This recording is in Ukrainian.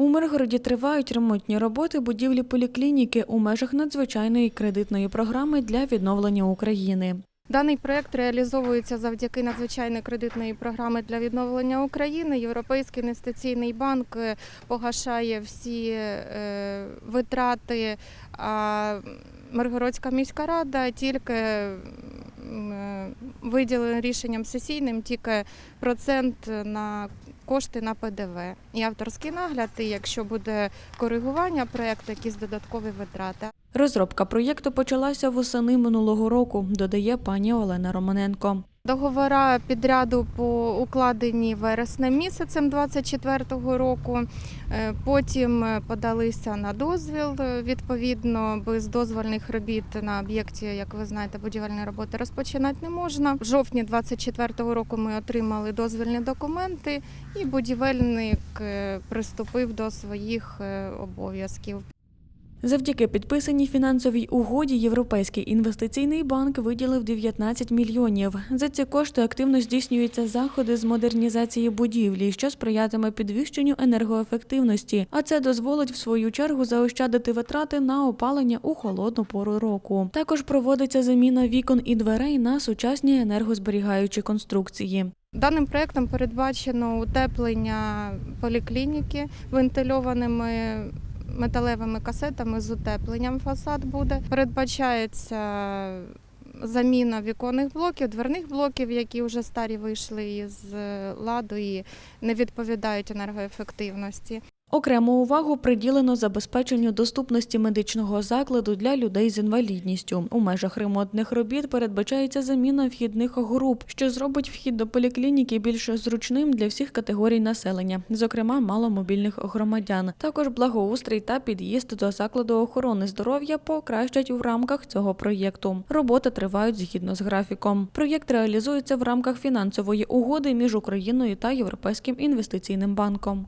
У Миргороді тривають ремонтні роботи будівлі поліклініки у межах надзвичайної кредитної програми для відновлення України. Даний проект реалізовується завдяки надзвичайної кредитної програми для відновлення України. Європейський інвестиційний банк е, погашає всі е, витрати, а Миргородська міська рада тільки е, рішенням сесійним тільки процент на кошти на ПДВ і авторський нагляд. І якщо буде коригування проєкту, якісь додаткові витрати. Розробка проєкту почалася восени минулого року, додає пані Олена Романенко. Договора підряду по укладені вереснем місяцем 24-го року. Е, Потім подалися на дозвіл. Е, Відповідно, без дозвольних робіт на об'єкті, як ви знаєте, будівельні роботи розпочинати не можна. В жовтні 24-го року ми отримали дозвільні документи, і будівельник е, приступив до своїх обов'язків. Завдяки підписаній фінансовій угоді Європейський інвестиційний банк виділив 19 мільйонів. За ці кошти активно здійснюються заходи з модернізації будівлі, що сприятиме підвищенню енергоефективності. А це дозволить в свою чергу заощадити витрати на опалення у холодну пору року. Також проводиться заміна вікон і дверей на сучасні енергозберігаючі конструкції. Даним проектом передбачено утеплення поліклініки вентильованими металевими касетами з утепленням фасад буде. Передбачається заміна віконних блоків, дверних блоків, які вже старі вийшли із ладу і не відповідають енергоефективності. Окрему увагу приділено забезпеченню доступності медичного закладу для людей з інвалідністю. У межах ремонтних робіт передбачається заміна вхідних груп, що зробить вхід до поліклініки більш зручним для всіх категорій населення, зокрема маломобільних громадян. Також благоустрій та під'їзд до закладу охорони здоров'я покращать у рамках цього проєкту. Роботи тривають згідно з графіком. Проєкт реалізується в рамках фінансової угоди між Україною та Європейським інвестиційним банком.